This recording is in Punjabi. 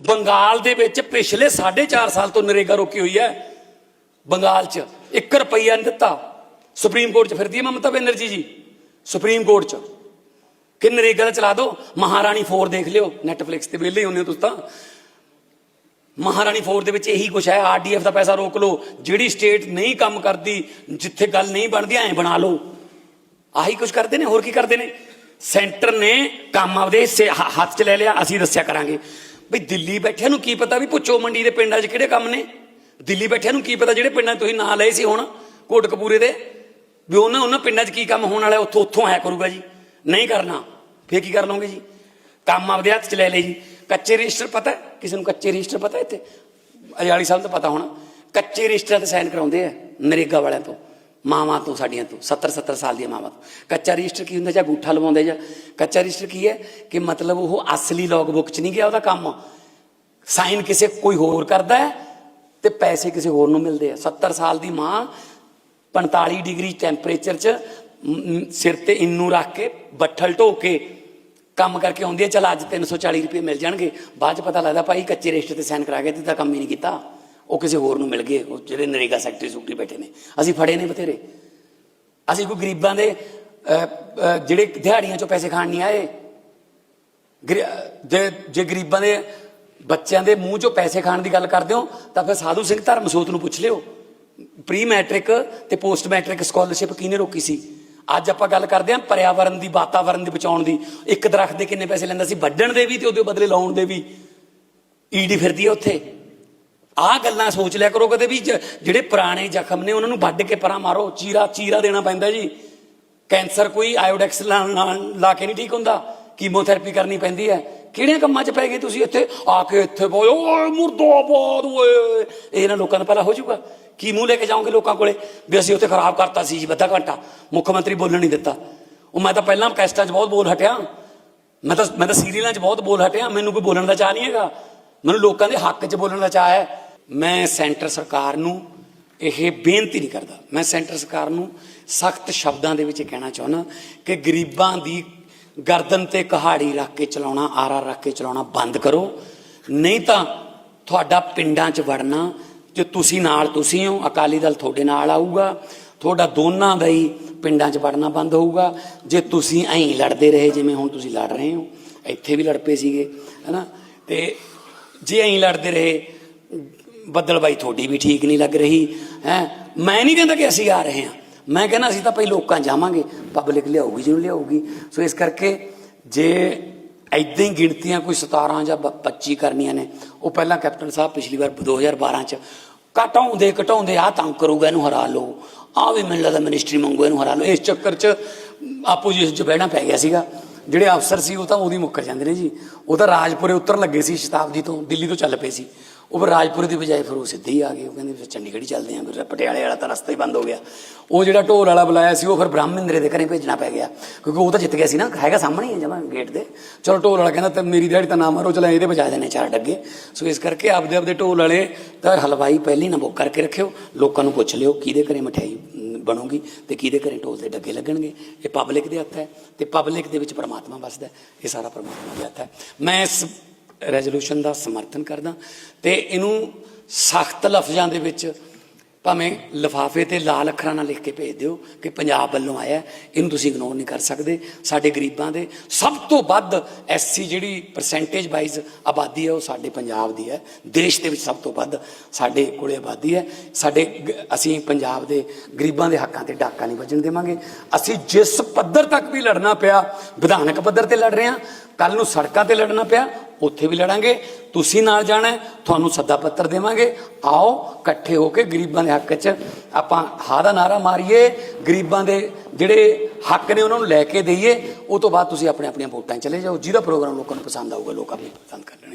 ਬੰਗਾਲ ਦੇ ਵਿੱਚ ਪਿਛਲੇ 4.5 ਸਾਲ ਤੋਂ ਨਰੇਗਾ ਰੋਕੀ ਹੋਈ ਹੈ। ਬੰਗਾਲ 'ਚ 1 ਰੁਪਈਆ ਨਹੀਂ ਦਿੱਤਾ। ਸੁਪਰੀਮ ਕੋਰਟ 'ਚ ਫਿਰਦੀ ਹੈ ਮਮਤਾ ਬੈਨਰਜੀ ਜੀ। ਸੁਪਰੀਮ ਕੋਰਟ 'ਚ। ਕਿ ਨਰੇਗਾ ਦਾ ਚਲਾ ਦਿਓ। ਮਹਾਰਾਣੀ 4 ਦੇਖ ਲਿਓ। ਨੈਟਫਲਿਕਸ ਤੇ ਵਿਹਲੇ ਹੁੰਦੇ ਹੋ ਤੁਸੀਂ ਤਾਂ। ਮਹਾਰਾਣੀ 4 ਦੇ ਵਿੱਚ ਇਹੀ ਕੁਛ ਹੈ। ਆਰਡੀਐਫ ਦਾ ਪੈਸਾ ਰੋਕ ਲਓ। ਜਿਹੜੀ ਸਟੇਟ ਨਹੀਂ ਕੰਮ ਕਰਦੀ, ਜਿੱਥੇ ਗੱਲ ਨਹੀਂ ਬਣਦੀ, ਐਂ ਬਣਾ ਲਓ। ਆਹੀ ਕੁਝ ਕਰਦੇ ਨੇ? ਹੋਰ ਕੀ ਕਰਦੇ ਨੇ? ਸੈਂਟਰ ਨੇ ਕੰਮ ਆਪਦੇ ਹੱਥ 'ਚ ਲੈ ਲਿਆ। ਅਸੀਂ ਦੱਸਿਆ ਕਰਾਂਗੇ। ਬਈ ਦਿੱਲੀ ਬੈਠਿਆਂ ਨੂੰ ਕੀ ਪਤਾ ਵੀ ਪੁੱਛੋ ਮੰਡੀ ਦੇ ਪਿੰਡਾਂ 'ਚ ਕਿਹੜੇ ਕੰਮ ਨੇ? ਦਿੱਲੀ ਬੈਠਿਆਂ ਨੂੰ ਕੀ ਪਤਾ ਜਿਹੜੇ ਪਿੰਡਾਂ 'ਚ ਤੁਸੀਂ ਨਾਂ ਲਏ ਸੀ ਹੁਣ ਕੋਟਕਪੂਰੇ ਦੇ? ਵੀ ਉਹਨਾਂ ਉਹਨਾਂ ਪਿੰਡਾਂ 'ਚ ਕੀ ਕੰਮ ਹੋਣ ਵਾਲਾ ਉੱਥੋਂ ਉੱਥੋਂ ਆਇਆ ਕਰੂਗਾ ਜੀ। ਨਹੀਂ ਕਰਨਾ। ਫੇਰ ਕੀ ਕਰ ਲਓਗੇ ਜੀ? ਕੰਮ ਆਪਦੇ ਹੱਥ 'ਚ ਲੈ ਲਏ ਜੀ। ਕੱਚੇ ਰਜਿਸਟਰ ਪਤਾ ਕਿਸੇ ਨੂੰ ਕੱਚੇ ਰਜਿਸਟਰ ਪਤਾ ਇੱਥੇ? ਅਜਾਲੀ ਸਾਹਿਬ ਨੂੰ ਪਤਾ ਹੋਣਾ। ਕੱਚੇ ਰਜਿਸਟਰਾਂ ਤੇ ਸਾਈਨ ਕਰਾਉਂਦੇ ਆ ਨਰੇਗਾ ਵਾਲਿਆਂ ਤੋਂ। ਮਾਵਾਂ ਤੋਂ, ਸਾਡੀਆਂ ਤੋਂ 70 70 ਸਾਲ ਦੀਆਂ ਮਾਵਾਂ ਤੋਂ। ਕੱਚਾ ਰਜਿਸਟਰ ਕੀ ਹੁੰਦਾ ਜਾਂ ਗੂਠਾ ਲਵਾਉਂਦੇ ਜਾਂ? ਕੱਚਾ ਰਜਿਸਟਰ ਕੀ ਹੈ ਕਿ ਮਤਲਬ ਉਹ ਅਸਲੀ ਲੌਗ ਬੁੱਕ 'ਚ ਨਹੀਂ ਗਿਆ ਉਹਦਾ ਕੰਮ? ਸਾਈਨ ਕਿਸੇ ਕੋਈ ਹੋਰ ਕਰਦਾ ਹੈ ਤੇ ਪੈਸੇ ਕਿਸੇ ਹੋਰ ਨੂੰ ਮਿਲਦੇ ਆ। 70 ਸਾਲ ਦੀ ਮਾਂ 45 ਡਿਗਰੀ ਟੈਂਪਰੇਚਰ 'ਚ ਸਿਰ ਤੇ ਇੰਨੂ ਰੱਖ ਕੇ, ਬੱਠਲ ਢੋ ਕੇ ਕੰਮ ਕਰਕੇ ਆਉਂਦੀ ਹੈ, ਚਲ ਅੱਜ 340 ਰੁਪਏ ਮਿਲ ਜਾਣਗੇ। ਬਾਅਦ 'ਚ ਪਤਾ ਲੱਗਦਾ ਭਾਈ ਕੱਚੇ ਰਜਿਸਟਰ ਤੇ ਸਾਈਨ ਕਰਾ ਕੇ ਤੇ ਤਾਂ ਕੰਮ ਹੀ ਨਹੀਂ ਕੀਤਾ। ਉਹ ਕਿਸੇ ਹੋਰ ਨੂੰ ਮਿਲ ਗਏ, ਉਹ ਜਿਹੜੇ ਨਰੇਗਾ ਸੈਕਟਰੀ ਸੁਕਟਰੀ ਬੈਠੇ ਨੇ। ਅਸੀਂ ਫੜੇ ਨੇ ਬਥੇਰੇ। ਅਸੀਂ ਕੋਈ ਗਰੀਬਾਂ ਦੇ ਜਿਹੜੇ ਦਿਹਾੜੀਆਂ ਚੋਂ ਪੈਸੇ ਖਾਣ ਨਹੀਂ ਆਏ, ਗਰੀ- ਜੇ ਜੇ ਗਰੀਬਾਂ ਦੇ ਬੱਚਿਆਂ ਦੇ ਮੂੰਹ ਚੋਂ ਪੈਸੇ ਖਾਣ ਦੀ ਗੱਲ ਕਰਦੇ ਹੋ, ਤਾਂ ਫਿਰ ਸਾਧੂ ਸਿੰਘ ਧਰਮਸੋਤ ਨੂੰ ਪੁੱਛ ਲਿਓ। ਪ੍ਰੀ ਮੈਟ੍ਰਿਕ ਤੇ ਪੋਸਟ ਮੈਟ੍ਰਿਕ ਸਕਾਲਰਸ਼ਿਪ ਕਿਹਨੇ ਰੋਕੀ ਸੀ? ਅੱਜ ਆਪਾਂ ਗੱਲ ਕਰਦੇ ਹਾਂ ਪਰਿਆਵਰਣ ਦੀ ਵਾਤਾਵਰਣ ਦੀ ਬਚਾਉਣ ਦੀ। ਇੱਕ ਦਰਖਤ ਦੇ ਕਿੰਨੇ ਪੈਸੇ ਲੈਂਦਾ ਸੀ? ਵੱਢਣ ਦੇ ਵੀ ਤੇ ਉਹਦੇ ਬਦਲੇ ਲਾਉਣ ਦੇ ਵੀ। ਈਡੀ ਫਿਰਦੀ ਹੈ ਉੱਥੇ। ਆਹ ਗੱਲਾਂ ਸੋਚ ਲਿਆ ਕਰੋ ਕਦੇ ਵੀ ਜ- ਜਿਹੜੇ ਪੁਰਾਣੇ ਜ਼ਖਮ ਨੇ ਉਹਨਾਂ ਨੂੰ ਵੱਢ ਕੇ ਪਰਾਂ ਮਾਰੋ। ਚੀਰਾ ਚੀਰਾ ਦੇਣਾ ਪੈਂਦਾ ਜੀ। ਕੈਂਸਰ ਕੋਈ ਆਇਓਡੈਕਸ ਲਾ, ਲਾ- ਕੇ ਨਹੀਂ ਠੀਕ ਹੁੰਦਾ। ਕੀਮੋਥੈਰੇਪੀ ਕਰਨੀ ਪੈਂਦੀ ਹੈ। ਕਿਹੜੀਆਂ ਕੰਮਾਂ 'ਚ ਪੈ ਗਏ ਤੁਸੀਂ ਇੱਥੇ? ਆ ਕੇ ਇੱਥੇ ਬੋਏ ਓਏ ਮੁਰਦਾਬਾਦ, ਓਏ। ਇਹ ਨਾ ਲੋਕਾਂ ਦਾ ਪਹਿਲਾਂ ਹੋ ਜਾਊਗਾ। ਕੀ ਮੂੰਹ ਲੈ ਕੇ ਜਾਓਗੇ ਲੋਕਾਂ ਕੋਲੇ? ਵੀ ਅਸੀਂ ਉੱਥੇ ਖਰਾਬ ਕਰਤਾ ਸੀ ਜੀ ਬੱਧਾ ਘੰਟਾ। ਮੁੱਖ ਮੰਤਰੀ ਬੋਲਣ ਨਹੀਂ ਦਿੱਤਾ। ਉਹ ਮੈਂ ਤਾਂ ਪਹਿਲਾਂ ਕੈਸਟਾਂ 'ਚ ਬਹੁਤ ਬੋਲ ਹਟਿਆ। ਮੈਂ ਤਾਂ ਮੈਂ ਤਾਂ ਸੀਰੀਅਲਾਂ 'ਚ ਬਹੁਤ ਬੋਲ ਹਟਿਆ। ਮੈਨੂੰ ਕੋਈ ਬੋਲਣ ਦਾ ਚਾਹ ਨਹੀਂ ਹੈਗਾ। ਮੈਨੂੰ ਲੋਕਾਂ ਦੇ ਹੱਕ 'ਚ ਬੋਲਣ ਦਾ ਚਾਹ ਹੈ। ਮੈਂ ਸੈਂਟਰ ਸਰਕਾਰ ਨੂੰ ਇਹ ਬੇਨਤੀ ਨਹੀਂ ਕਰਦਾ। ਮੈਂ ਸੈਂਟਰ ਸਰਕਾਰ ਨੂੰ ਸਖਤ ਸ਼ਬਦਾਂ ਦੇ ਵਿੱਚ ਕਹਿਣਾ ਚਾਹੁੰਦਾ ਕਿ ਗਰੀਬਾਂ ਦੀ ਗਰਦਨ ਤੇ ਕਹਾੜੀ ਰੱਖ ਕੇ ਚਲਾਉਣਾ, ਆਰਾ ਰੱਖ ਕੇ ਚਲਾਉਣਾ ਬੰਦ ਕਰੋ। ਨਹੀਂ ਤਾਂ ਤੁਹਾਡਾ ਪਿੰਡਾਂ 'ਚ ਵੜਨਾ, ਜੇ ਤੁਸੀਂ ਨਾਲ ਤੁਸੀਂ ਹੋ, ਅਕਾਲੀ ਦਲ ਤੁਹਾਡੇ ਨਾਲ ਆਊਗਾ, ਤੁਹਾਡਾ ਦੋਨਾਂ ਦਾ ਹੀ ਪਿੰਡਾਂ 'ਚ ਵੜਨਾ ਬੰਦ ਹੋਊਗਾ। ਜੇ ਤੁਸੀਂ ਐਂ ਲੜਦੇ ਰਹੇ ਜਿਵੇਂ ਹੁਣ ਤੁਸੀਂ ਲੜ ਰਹੇ ਹੋ, ਇੱਥੇ ਵੀ ਲੜ ਪਏ ਸੀਗੇ, ਹੈਨਾ? ਤੇ ਜੇ ਐਂ ਲੜਦੇ ਰਹੇ ਬੱਦਲ ਬਾਈ ਤੁਹਾਡੀ ਵੀ ਠੀਕ ਨਹੀਂ ਲੱਗ ਰਹੀ, ਹੈ? ਮੈਂ ਨਹੀਂ ਕਹਿੰਦਾ ਕਿ ਅਸੀਂ ਆ ਰਹੇ ਹਾਂ। ਮੈਂ ਕਹਿੰਦਾ ਅਸੀਂ ਤਾਂ ਭਾਈ ਲੋਕਾਂ ਜਾਵਾਂਗੇ, ਪਬਲਿਕ ਲਿਆਊਗੀ, ਜਿਹਨੂੰ ਲਿਆਊਗੀ। ਸੋ ਇਸ ਕਰਕੇ ਜੇ ਐਦਾਂ ਹੀ ਗਿਣਤੀਆਂ ਕੋਈ 17 ਜਾਂ ਬ- 25 ਕਰਨੀਆਂ ਨੇ, ਉਹ ਪਹਿਲਾਂ ਕੈਪਟਨ ਸਾਹਿਬ ਪਿਛਲੀ ਵਾਰ 2012 ਚ ਘਟਾਉਂਦੇ ਘਟਾਉਂਦੇ ਆ ਤੰਗ ਕਰੂਗਾ, ਇਹਨੂੰ ਹਰਾ ਲਓ। ਆ ਵੀ ਮੈਨੂੰ ਲੱਗਦਾ ਮਿਨਿਸਟਰੀ ਮੰਗੋ ਇਹਨੂੰ ਹਰਾ ਲਓ। ਇਸ ਚੱਕਰ ਚ ਆਪੋਜੀਸ਼ਨ ਚ ਬਹਿਣਾ ਪੈ ਗਿਆ ਸੀਗਾ। ਜਿਹੜੇ ਅਫਸਰ ਸੀ ਉਹ ਤਾਂ ਉਹਦੀ ਮੁੱਕਰ ਜਾਂਦੇ ਨੇ ਜੀ। ਉਹ ਤਾਂ ਰਾਜਪੁਰੇ ਉਤਰਨ ਲੱਗੇ ਸੀ ਸ਼ਤਾਬਦੀ ਤੋਂ, ਦਿੱਲੀ ਤੋਂ ਚੱਲ ਪਏ ਸੀ। ਉਹ ਫਿਰ ਰਾਜਪੁਰੇ ਦੀ ਬਜਾਏ ਫਿਰ ਉਹ ਸਿੱਧੇ ਹੀ ਆ ਗਏ ਉਹ ਕਹਿੰਦੇ ਫਿਰ ਚੰਡੀਗੜ੍ਹ ਹੀ ਚੱਲਦੇ ਆਂ, ਫਿਰ ਪਟਿਆਲੇ ਵਾਲਾ ਤਾਂ ਰਸਤਾ ਹੀ ਬੰਦ ਹੋ ਗਿਆ। ਉਹ ਜਿਹੜਾ ਢੋਲ ਵਾਲਾ ਬੁਲਾਇਆ ਸੀ, ਉਹ ਫਿਰ ਬ੍ਰਹਮਿੰਦਰੇ ਦੇ ਘਰੇ ਭੇਜਣਾ ਪੈ ਗਿਆ, ਕਿਉਂਕਿ ਉਹ ਤਾਂ ਜਿੱਤ ਗਿਆ ਸੀ ਨਾ, ਹੈਗਾ ਸਾਹਮਣੇ ਹੀ ਹੈ ਜਮਾ ਗੇਟ ਦੇ ਚਲੋ ਢੋਲ ਵਾਲਾ ਕਹਿੰਦਾ, ਤੇ ਮੇਰੀ ਦਿਹਾੜੀ ਤਾਂ ਨਾ ਮਾਰੋ, ਚਲੋ ਇਹਦੇ ਬਜਾ ਦੇਣੇ ਚਾਰ ਡੱਗੇ। ਸੋ ਇਸ ਕਰਕੇ ਆਪਦੇ ਆਪਦੇ ਢੋਲ ਵਾਲੇ ਤਾਂ ਹਲਵਾਈ ਪਹਿਲੀ ਨਾ ਬੁੱਕ ਕਰਕੇ ਰੱਖਿਓ, ਲੋਕਾਂ ਨੂੰ ਪੁੱਛ ਲਿਓ ਕਿਹਦੇ ਘਰੇ ਮਠਿਆਈ ਬਣੂਗੀ ਤੇ ਕਿਹਦੇ ਘਰੇ ਢੋਲ ਦੇ ਡੱਗੇ ਲੱਗਣਗੇ। ਇਹ ਪਬਲਿਕ ਦੇ ਹੱਥ ਹੈ ਤੇ ਪਬਲਿਕ ਦੇ ਵਿੱਚ ਪਰਮਾਤਮਾ ਵਸਦਾ ਇਹ ਸਾਰਾ ਪਰਮਾਤਮਾ ਦੇ ਹੱਥ ਹੈ। ਮੈਂ ਇਸ ਰੈਜ਼ੋਲੂਸ਼ਨ ਦਾ ਸਮਰਥਨ ਕਰਦਾ ਤੇ ਇਹਨੂੰ ਸਖਤ ਲਫ਼ਜ਼ਾਂ ਦੇ ਵਿੱਚ ਭਾਵੇਂ ਲਿਫਾਫੇ ਤੇ ਲਾਲ ਅੱਖਰਾਂ ਨਾਲ ਲਿਖ ਕੇ ਭੇਜ ਦਿਓ ਕਿ ਪੰਜਾਬ ਵੱਲੋਂ ਆਇਆ, ਇਹਨੂੰ ਤੁਸੀਂ ਇਗਨੋਰ ਨਹੀਂ ਕਰ ਸਕਦੇ। ਸਾਡੇ ਗਰੀਬਾਂ ਦੇ ਸਭ ਤੋਂ ਵੱਧ ਐਸਸੀ ਜਿਹੜੀ ਪਰਸੈਂਟੇਜ ਵਾਈਜ਼ ਆਬਾਦੀ ਹੈ ਉਹ ਸਾਡੇ ਪੰਜਾਬ ਦੀ ਹੈ। ਦੇਸ਼ ਦੇ ਵਿੱਚ ਸਭ ਤੋਂ ਵੱਧ ਸਾਡੇ ਕੋਲੇ ਆਬਾਦੀ ਹੈ। ਸਾਡੇ ਗ- ਅਸੀਂ ਪੰਜਾਬ ਦੇ ਗਰੀਬਾਂ ਦੇ ਹੱਕਾਂ ਤੇ ਡਾਕਾ ਨਹੀਂ ਵੱਜਣ ਦੇਵਾਂਗੇ। ਅਸੀਂ ਜਿਸ ਪੱਧਰ ਤੱਕ ਵੀ ਲੜਨਾ ਪਿਆ, ਵਿਧਾਨਕ ਪੱਧਰ ਤੇ ਲੜ ਰਹੇ ਹਾਂ ਕੱਲ ਨੂੰ ਸੜਕਾਂ ਤੇ ਲੜਨਾ ਪਿਆ ਉੱਥੇ ਵੀ ਲੜਾਂਗੇ, ਤੁਸੀਂ ਨਾਲ ਜਾਣਾ ਤੁਹਾਨੂੰ ਸੱਦਾ ਪੱਤਰ ਦੇਵਾਂਗੇ। ਆਓ, ਇਕੱਠੇ ਹੋ ਕੇ ਗਰੀਬਾਂ ਦੇ ਹੱਕ 'ਚ ਆਪਾਂ ਹਾ ਦਾ ਨਾਰਾ ਮਾਰੀਏ, ਗਰੀਬਾਂ ਦੇ ਜਿਹੜੇ ਹੱਕ ਨੇ ਉਹਨਾਂ ਨੂੰ ਲੈ ਕੇ ਦਈਏ, ਉਹ ਤੋਂ ਬਾਅਦ ਤੁਸੀਂ ਆਪਣੇ ਆਪਣੀਆਂ ਵੋਟਾਂ ਚਲੇ ਜਾਓ। ਜਿਹਦਾ ਪ੍ਰੋਗਰਾਮ ਲੋਕਾਂ ਨੂੰ ਪਸੰਦ ਆਊਗਾ, ਲੋਕ ਆਪੇ ਪਸੰਦ ਕਰ ਲੈਣਗੇ।